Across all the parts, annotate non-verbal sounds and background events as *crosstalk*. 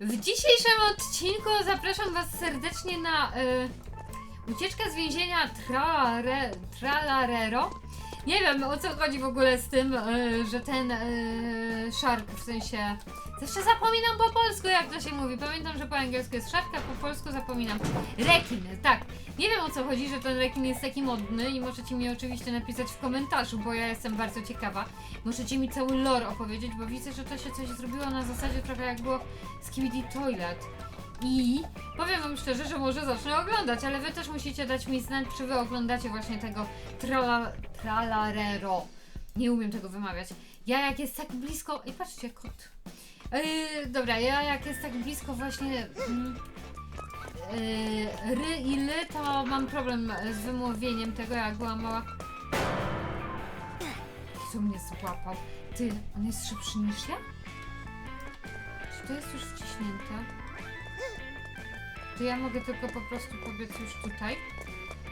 W dzisiejszym odcinku zapraszam Was serdecznie na y, ucieczkę z więzienia Tralare, Tralarero. Nie wiem o co chodzi w ogóle z tym, y, że ten y, shark w sensie. Zawsze zapominam po polsku, jak to się mówi. Pamiętam, że po angielsku jest shark, a po polsku zapominam. Rekin, tak. Nie wiem o co chodzi, że ten rekin jest taki modny i możecie mi oczywiście napisać w komentarzu, bo ja jestem bardzo ciekawa. Możecie mi cały lore opowiedzieć, bo widzę, że to się coś zrobiło na zasadzie trochę jak było z Skibidi Toilet. I powiem wam szczerze, że może zacznę oglądać, ale wy też musicie dać mi znać, czy wy oglądacie właśnie tego trala, Tralarero. Nie umiem tego wymawiać. Ja jak jest tak blisko... I patrzcie, kot. Yy, dobra, ja jak jest tak blisko właśnie... Mm, yy, ry i ly, to mam problem z wymówieniem tego, jak byłam mała. Co mnie złapał? Ty, on jest szybszy niż ja? Czy to jest już wciśnięte? To ja mogę tylko po prostu pobiec już tutaj?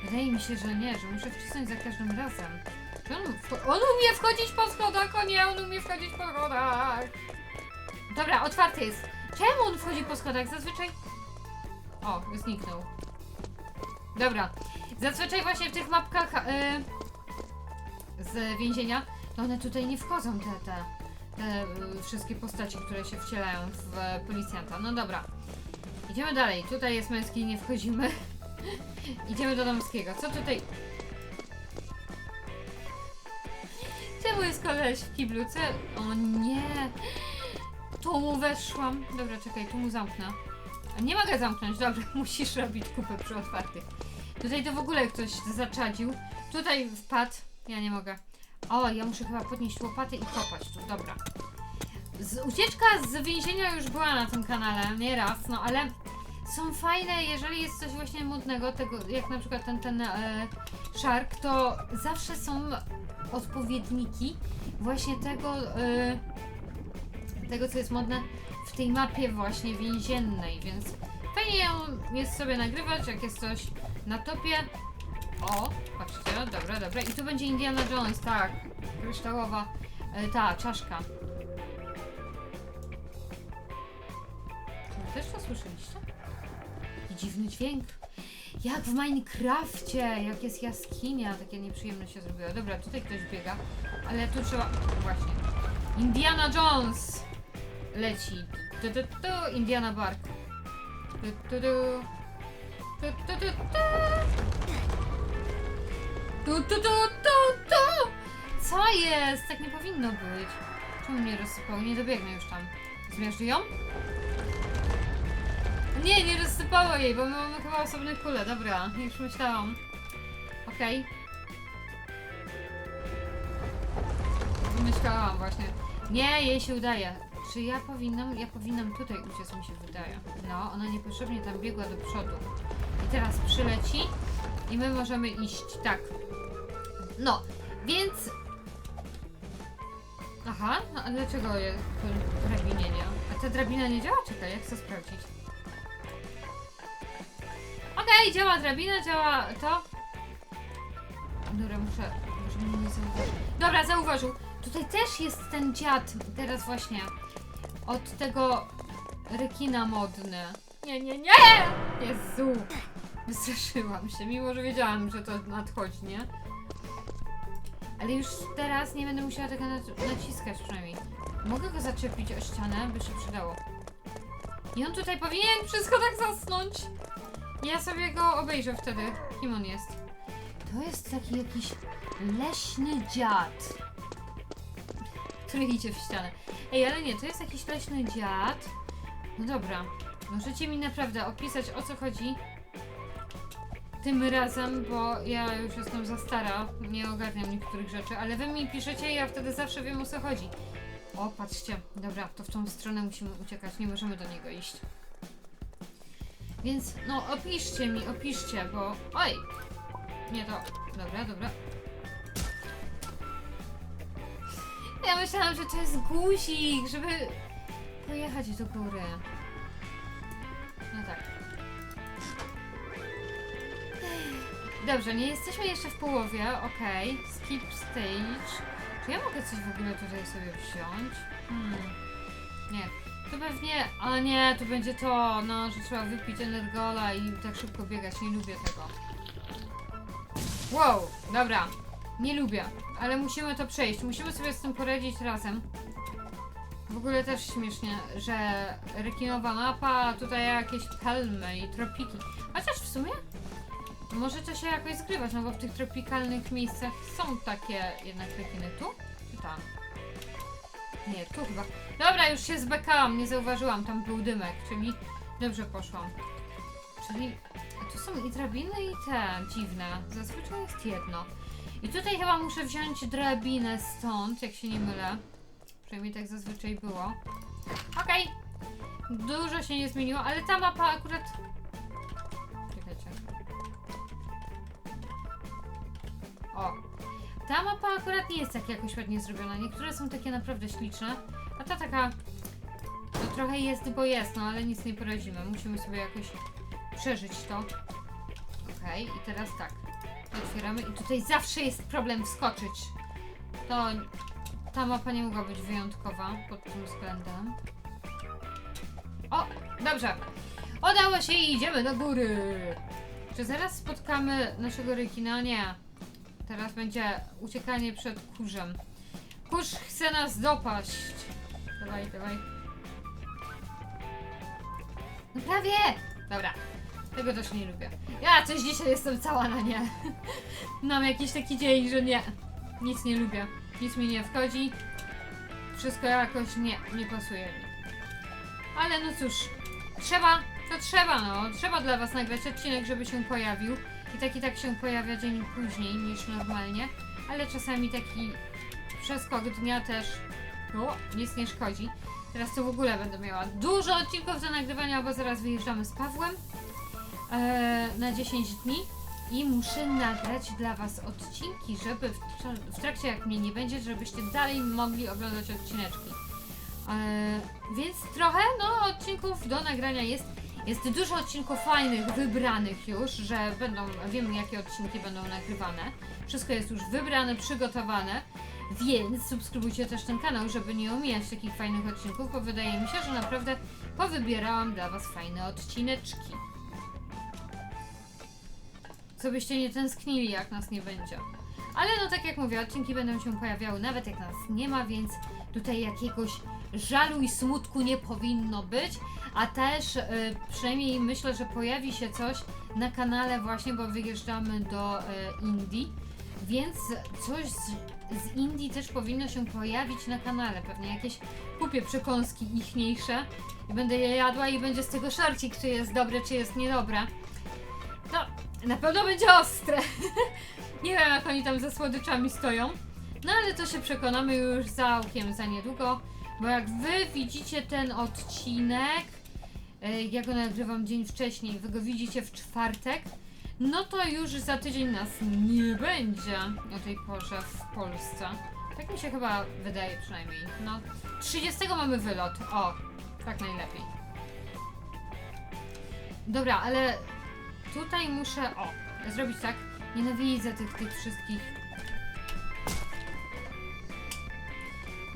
Wydaje mi się, że nie, że muszę wcisnąć za każdym razem. On, on umie wchodzić po schodach, o nie, on umie wchodzić po schodach! Dobra, otwarty jest. Czemu on wchodzi po schodach? Zazwyczaj... O, zniknął. Dobra. Zazwyczaj właśnie w tych mapkach y, z więzienia, to one tutaj nie wchodzą, te, te, te wszystkie postaci, które się wcielają w policjanta. No dobra. Idziemy dalej. Tutaj jest męski, nie wchodzimy. *laughs* Idziemy do damskiego. Co tutaj... Czemu jest koleś w? O nie! Tu mu weszłam. Dobra, czekaj, tu mu zamknę. Nie mogę zamknąć, dobra, *laughs* musisz robić kupę przy otwartych. Tutaj to w ogóle ktoś zaczadził. Tutaj wpadł. Ja nie mogę. O, ja muszę chyba podnieść łopaty i kopać tu, dobra. Z, ucieczka z więzienia już była na tym kanale, nie raz, no ale są fajne, jeżeli jest coś właśnie modnego, tego, jak na przykład ten, ten e, Shark, to zawsze są odpowiedniki właśnie tego, e, tego co jest modne w tej mapie właśnie więziennej, więc fajnie ją jest sobie nagrywać, jak jest coś na topie. O, patrzcie, dobra, dobra. I tu będzie Indiana Jones, tak. Kryształowa, e, ta, czaszka. Też to słyszeliście? Dziwny dźwięk. Jak w Minecrafcie, jak jest jaskinia, takie nieprzyjemne się zrobiło. Dobra, tutaj ktoś biega, ale tu trzeba... Właśnie. Indiana Jones leci. Tu, tu, tu, Indiana Bark. Tu, tu, tu. Tu, tu, tu, tu. Tu, tu, tu! Co jest? Tak nie powinno być. Czemu mnie rozsypało? Nie dobiegnę już tam. Zmierzch ją? Nie, nie rozsypało jej, bo my mamy chyba osobne kule. Dobra, już myślałam. Okej. Myślałam właśnie. Nie, jej się udaje. Czy ja powinnam? Ja powinnam tutaj uciec, mi się wydaje. No, ona niepotrzebnie tam biegła do przodu. I teraz przyleci i my możemy iść. Tak. No, więc... Aha, a dlaczego jest drabinie nie? A ta drabina nie działa? Czekaj, jak chcę sprawdzić. Okej, działa drabina, działa to. Dobra, muszę, żeby mnie nie. Dobra, zauważył. Tutaj też jest ten dziad, teraz właśnie, od tego rekina modny. Nie, nie, nie! Jezu! Wystraszyłam się, mimo że wiedziałam, że to nadchodzi, nie? Ale już teraz nie będę musiała tego nac- naciskać przynajmniej. Mogę go zaczepić o ścianę, by się przydało. I on tutaj powinien przy schodach zasnąć. Ja sobie go obejrzę wtedy, kim on jest. To jest taki jakiś leśny dziad, który idzie w ścianę. Ej, ale nie, to jest jakiś leśny dziad. No dobra, możecie mi naprawdę opisać o co chodzi tym razem, bo ja już jestem za stara, nie ogarniam niektórych rzeczy, ale wy mi piszecie i ja wtedy zawsze wiem o co chodzi. O, patrzcie, dobra, to w tą stronę musimy uciekać, nie możemy do niego iść. Więc, no, opiszcie mi, opiszcie, bo... Oj! Nie to... Dobra, dobra. Ja myślałam, że to jest guzik, żeby pojechać do góry. No tak. Dobrze, nie jesteśmy jeszcze w połowie, okej. Skip stage. Czy ja mogę coś w ogóle tutaj sobie wziąć? Hmm. Nie. To pewnie, a nie, to będzie to, no, że trzeba wypić energola i tak szybko biegać, nie lubię tego. Wow, dobra, nie lubię, ale musimy to przejść, musimy sobie z tym poradzić razem. W ogóle też śmiesznie, że rekinowa mapa, tutaj jakieś palmy i tropiki. Chociaż w sumie może to się jakoś zgrywać, no bo w tych tropikalnych miejscach są takie jednak rekiny. Tu? Czy tam? Nie, tu chyba. Dobra, już się zbekałam, nie zauważyłam, tam był dymek, czyli dobrze poszłam. Czyli tu są i drabiny i te dziwne. Zazwyczaj jest jedno. I tutaj chyba muszę wziąć drabinę stąd, jak się nie mylę. Przynajmniej tak zazwyczaj było. Okej. Dużo się nie zmieniło, ale ta mapa akurat... Czekajcie. O. Ta mapa akurat nie jest tak jakoś ładnie zrobiona. Niektóre są takie naprawdę śliczne, a ta taka... No trochę jest, bo jest, no ale nic nie poradzimy. Musimy sobie jakoś przeżyć to. Okej, i teraz tak. Otwieramy i tutaj zawsze jest problem wskoczyć. To ta mapa nie mogła być wyjątkowa pod tym względem. O, dobrze. Udało się i idziemy do góry. Czy zaraz spotkamy naszego rekina? Nie. Teraz będzie uciekanie przed kurzem. Kurz chce nas dopaść. Dawaj, dawaj. No prawie! Dobra. Tego też nie lubię. Ja coś dzisiaj jestem cała na nie. *laughs* Mam jakiś taki dzień, że nie. Nic nie lubię. Nic mi nie wchodzi. Wszystko jakoś nie, nie pasuje mi. Ale no cóż, trzeba, to trzeba no. Trzeba dla was nagrać odcinek, żeby się pojawił. I tak i tak się pojawia dzień później niż normalnie. Ale czasami taki przeskok dnia też o, nic nie szkodzi. Teraz to w ogóle będę miała dużo odcinków do nagrywania, bo zaraz wyjeżdżamy z Pawłem e, na 10 dni i muszę nagrać dla Was odcinki, żeby w, tra- w trakcie jak mnie nie będzie, żebyście dalej mogli oglądać odcineczki. E, więc trochę, no, odcinków do nagrania jest. Jest dużo odcinków fajnych, wybranych już, że będą, wiem jakie odcinki będą nagrywane. Wszystko jest już wybrane, przygotowane, więc subskrybujcie też ten kanał, żeby nie omijać takich fajnych odcinków, bo wydaje mi się, że naprawdę powybierałam dla Was fajne odcineczki. Co byście nie tęsknili, jak nas nie będzie. Ale no tak jak mówię, odcinki będą się pojawiały nawet jak nas nie ma, więc tutaj jakiegoś żalu i smutku nie powinno być. A też y, przynajmniej myślę, że pojawi się coś na kanale właśnie, bo wyjeżdżamy do y, Indii. Więc coś z, z Indii też powinno się pojawić na kanale. Pewnie jakieś kupię przekąski ichniejsze i będę je jadła i będzie z tego szorcik, czy jest dobre, czy jest niedobre. No, na pewno będzie ostre. *laughs* Nie wiem, jak oni tam ze słodyczami stoją. No ale to się przekonamy już całkiem za niedługo. Bo jak wy widzicie ten odcinek, e, ja go nagrywam dzień wcześniej, wy go widzicie w czwartek, no to już za tydzień nas nie będzie o tej porze w Polsce. Tak mi się chyba wydaje przynajmniej. No, 30 mamy wylot. O, tak najlepiej. Dobra, ale tutaj muszę, o, zrobić tak. Nienawidzę tych, tych wszystkich.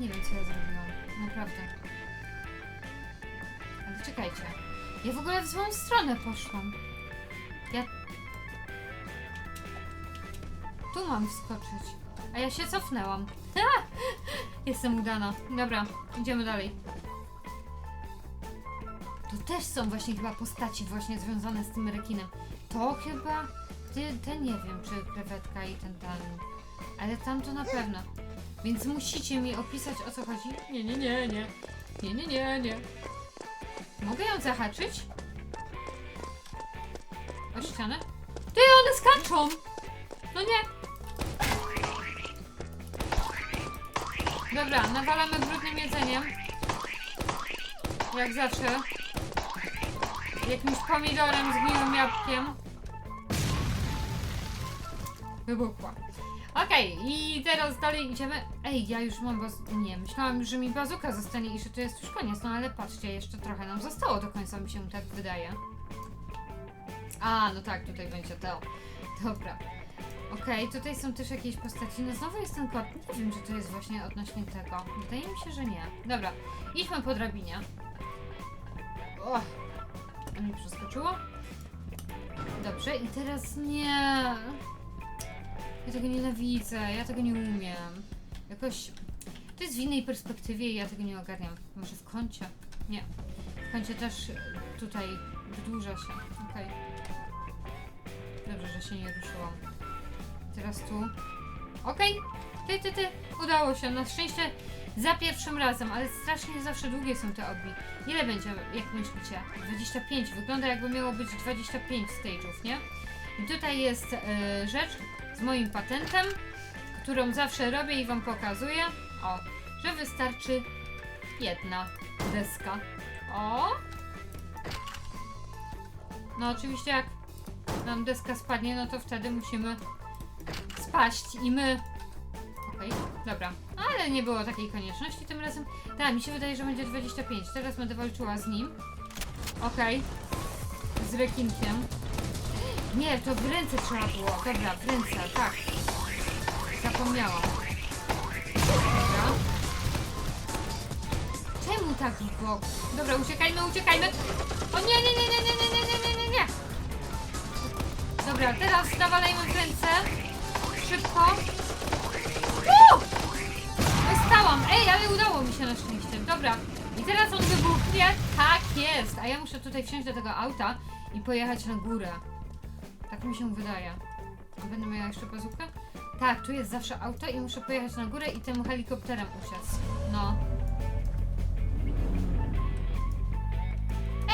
Nie wiem, co ja zrobiłam. Naprawdę. Ale czekajcie. Ja w ogóle w złą stronę poszłam. Ja... Tu mam wskoczyć. A ja się cofnęłam. *laughs* Jestem udana. Dobra, idziemy dalej. To też są właśnie chyba postaci właśnie związane z tym rekinem. To chyba... Ten nie wiem, czy krewetka i ten ten. Ale tam to na pewno. Więc musicie mi opisać o co chodzi. Nie, nie, nie, nie. Nie, nie, nie, nie. Mogę ją zahaczyć? O ścianę? Ty, one skaczą! No nie! Dobra, nawalamy brudnym jedzeniem. Jak zawsze. Jakimś pomidorem, zgniłym jabłkiem. Wybuchła. Okej, i teraz dalej idziemy. Ej, ja już mam baz... Nie, myślałam że mi bazuka zostanie i że to jest już koniec, no ale patrzcie, jeszcze trochę nam zostało do końca, mi się tak wydaje. A, no tak, tutaj będzie to. Dobra. Okej, tutaj są też jakieś postaci. No znowu jest ten kot. Nie wiem, czy to jest właśnie odnośnie tego. Wydaje mi się, że nie. Dobra, idźmy po drabinie. O! Mi przeskoczyło? Dobrze, i teraz nie. Ja tego nienawidzę, ja tego nie umiem. Jakoś. To jest w innej perspektywie i ja tego nie ogarniam. Może w kącie? Nie. W kącie też tutaj wydłuża się. Okej. Dobrze, że się nie ruszyłam. Teraz tu. Okej. Ty, ty, ty. Udało się. Na szczęście za pierwszym razem, ale strasznie zawsze długie są te obi. Ile będzie, jak myślicie? 25. Wygląda jakby miało być 25 stage'ów, nie? I tutaj jest e, rzecz z moim patentem, którą zawsze robię i wam pokazuję. O, że wystarczy jedna deska. O! No oczywiście jak nam deska spadnie, no to wtedy musimy spaść i my... Okej, dobra. Ale nie było takiej konieczności tym razem. Tak, mi się wydaje, że będzie 25. Teraz będę walczyła z nim. Okej. Z rekinkiem. Nie, to w ręce trzeba było. Dobra, w ręce, tak. Zapomniałam. Dobra. Czemu tak w bok? Dobra, uciekajmy, uciekajmy. O nie, nie, nie, nie, nie, nie, nie, nie, nie, nie. Dobra, teraz nawalajmy w ręce. Szybko. Uuu! Dostałam! Ej, ale udało mi się na szczęście. Dobra. I teraz on wybuchnie. Tak jest. A ja muszę tutaj wsiąść do tego auta i pojechać na górę. Tak mi się wydaje. Będę miała jeszcze bazookę? Tak, tu jest zawsze auto i muszę pojechać na górę i tym helikopterem uciec. No.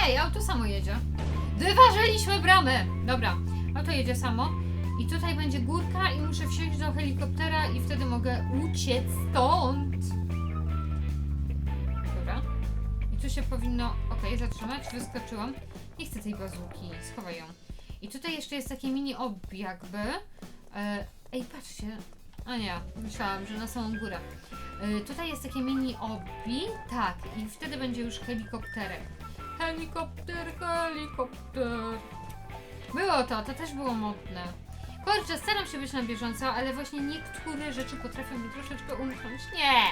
Ej, auto samo jedzie. Wyważyliśmy bramę! Dobra, auto jedzie samo. I tutaj będzie górka i muszę wsiąść do helikoptera i wtedy mogę uciec stąd. Dobra. I tu się powinno, okej, zatrzymać, wyskoczyłam. Nie chcę tej bazuki, schowaj ją. I tutaj jeszcze jest takie mini ob jakby. E, ej, patrzcie. A nie, myślałam, że na samą górę. E, tutaj jest takie mini obi, tak, i wtedy będzie już helikopterek. Helikopter, helikopter. Było to, to też było modne. Kurczę, staram się być na bieżąco, ale właśnie niektóre rzeczy potrafią mi troszeczkę umknąć. Nie!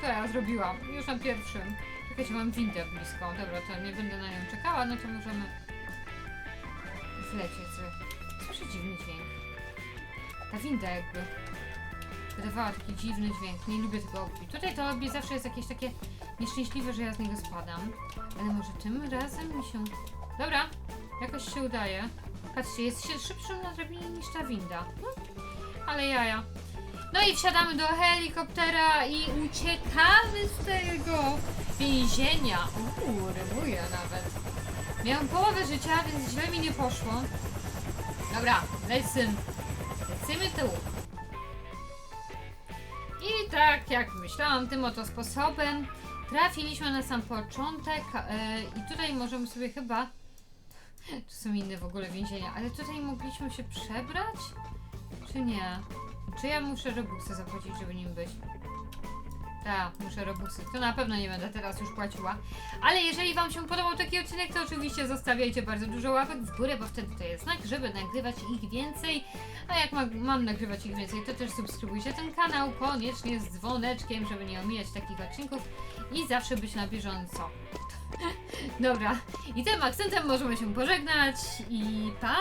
To ja zrobiłam, już na pierwszym. Czekajcie, mam windę blisko. Dobra, to nie będę na nią czekała, no to możemy zlecieć sobie. Słyszę dziwny dźwięk. Ta winda jakby wydawała taki dziwny dźwięk. Nie lubię tego obi. Tutaj to obi zawsze jest jakieś takie nieszczęśliwe, że ja z niego spadam. Ale może tym razem mi się... Dobra, jakoś się udaje. Patrzcie, jest się szybszym na drabinie niż ta winda. Hm? Ale jaja. No i wsiadamy do helikoptera i uciekamy z tego więzienia. Uuu, rymuję nawet. Miałam połowę życia, więc źle mi nie poszło. Dobra, lecimy. Lecimy tu. I tak jak myślałam, tym oto sposobem trafiliśmy na sam początek e, i tutaj możemy sobie chyba tu są inne w ogóle więzienia, ale tutaj mogliśmy się przebrać? Czy nie? Czy ja muszę robuxy zapłacić, żeby nim być? Tak, muszę robuxy. To na pewno nie będę teraz już płaciła. Ale jeżeli Wam się podobał taki odcinek, to oczywiście zostawiajcie bardzo dużo łapek w górę, bo wtedy to jest znak, żeby nagrywać ich więcej. A jak ma, mam nagrywać ich więcej, to też subskrybujcie ten kanał koniecznie z dzwoneczkiem, żeby nie omijać takich odcinków i zawsze być na bieżąco. *laughs* Dobra, i tym akcentem możemy się pożegnać i pa!